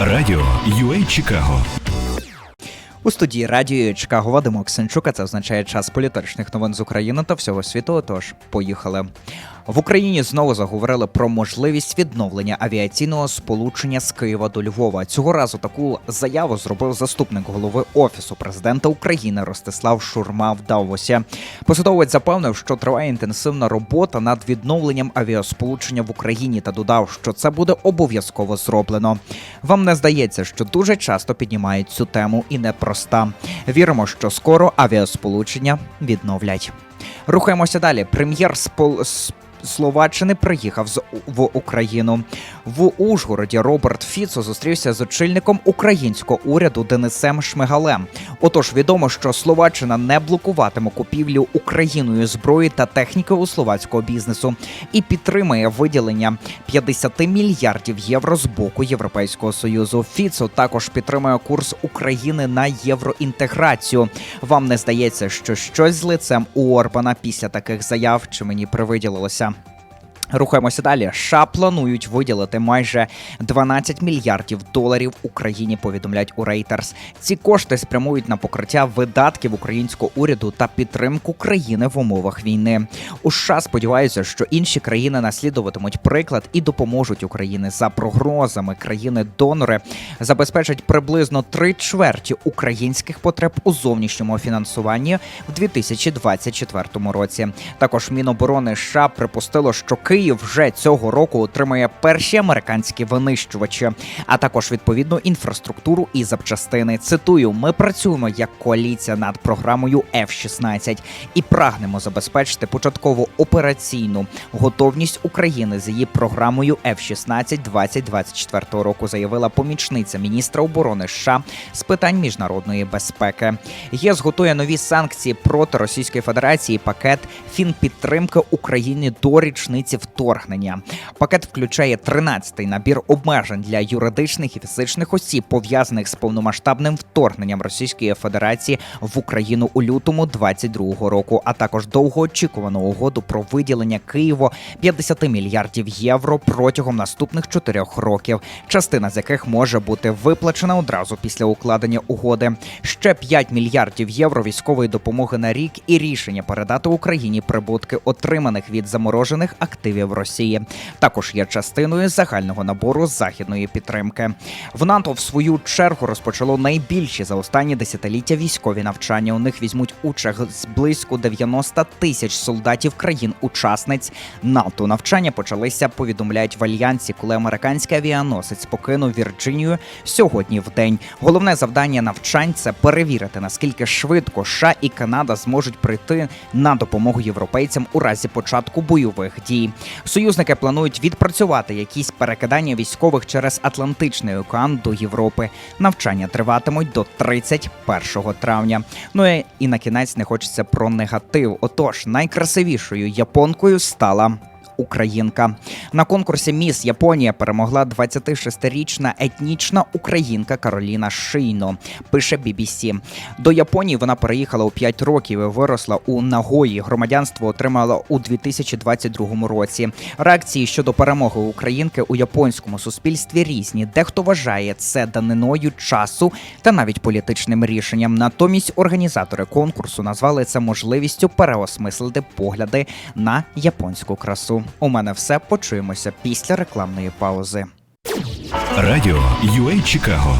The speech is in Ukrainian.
Радіо UA Чикаго У студії радіо Чикаго Вадим Оксенчук, а це означає час політичних новин з України та всього світу. Тож поїхали. В Україні знову заговорили про можливість відновлення авіаційного сполучення з Києва до Львова. Цього разу таку заяву зробив заступник голови офісу президента України Ростислав Шурма в Давосі. Посадовець запевнив, що триває інтенсивна робота над відновленням авіасполучення в Україні та додав, що це буде обов'язково зроблено. Вам не здається, що дуже часто піднімають цю тему і непроста. Віримо, що скоро авіасполучення відновлять. Рухаємося далі. Прем'єр спол... Словаччини приїхав з в Україну. В Ужгороді Роберт Фіцо зустрівся з очільником українського уряду Денисем Шмигалем. Отож, відомо, що Словаччина не блокуватиме купівлю Україною зброї та техніки у словацького бізнесу і підтримує виділення 50 мільярдів євро з боку Європейського союзу. Фіцо також підтримує курс України на євроінтеграцію. Вам не здається, що щось з лицем у Орбана після таких заяв чи мені привиділилося? Рухаємося далі. США планують виділити майже 12 мільярдів доларів Україні. Повідомляють у Reuters. Ці кошти спрямують на покриття видатків українського уряду та підтримку країни в умовах війни. У США сподіваються, що інші країни наслідуватимуть приклад і допоможуть Україні за прогнозами. Країни-донори забезпечать приблизно три чверті українських потреб у зовнішньому фінансуванні в 2024 році. Також Міноборони США припустило, що Київ вже цього року отримає перші американські винищувачі, а також відповідну інфраструктуру і запчастини. Цитую: ми працюємо як коаліція над програмою F-16 і прагнемо забезпечити початкову операційну готовність України з її програмою F-16 2024 року. Заявила помічниця міністра оборони США з питань міжнародної безпеки. ЄС готує нові санкції проти Російської Федерації. Пакет фінпідтримки України до річниці вторгнення. Пакет включає 13-й набір обмежень для юридичних і фізичних осіб, пов'язаних з повномасштабним вторгненням Російської Федерації в Україну у лютому 22 року, а також довгоочікувану угоду про виділення Києву 50 мільярдів євро протягом наступних чотирьох років, частина з яких може бути виплачена одразу після укладення угоди. Ще 5 мільярдів євро військової допомоги на рік і рішення передати Україні прибутки, отриманих від заморожених активів Росії. Також є частиною загального набору західної підтримки. В НАТО в свою чергу розпочало найбільші за останні десятиліття військові навчання. У них візьмуть участь близько 90 тисяч солдатів країн-учасниць НАТО. Навчання почалися, повідомляють в альянсі, коли американський авіаносець покинув Вірджинію сьогодні в день. Головне завдання навчань це перевірити наскільки швидко США і Канада зможуть прийти на допомогу європейцям у разі початку бойових дій. Союзники планують відпрацювати якісь перекидання військових через Атлантичний океан до Європи. Навчання триватимуть до 31 травня. Ну і- і на кінець не хочеться про негатив. Отож, найкрасивішою японкою стала. Українка на конкурсі Міс Японія перемогла 26-річна етнічна українка Кароліна Шийно. Пише BBC. До Японії вона переїхала у 5 років і виросла у Нагої. Громадянство отримала у 2022 році. Реакції щодо перемоги українки у японському суспільстві різні. Дехто вважає це даниною часу та навіть політичним рішенням. Натомість організатори конкурсу назвали це можливістю переосмислити погляди на японську красу. У мене все почуємося після рекламної паузи. Радіо UA Чикаго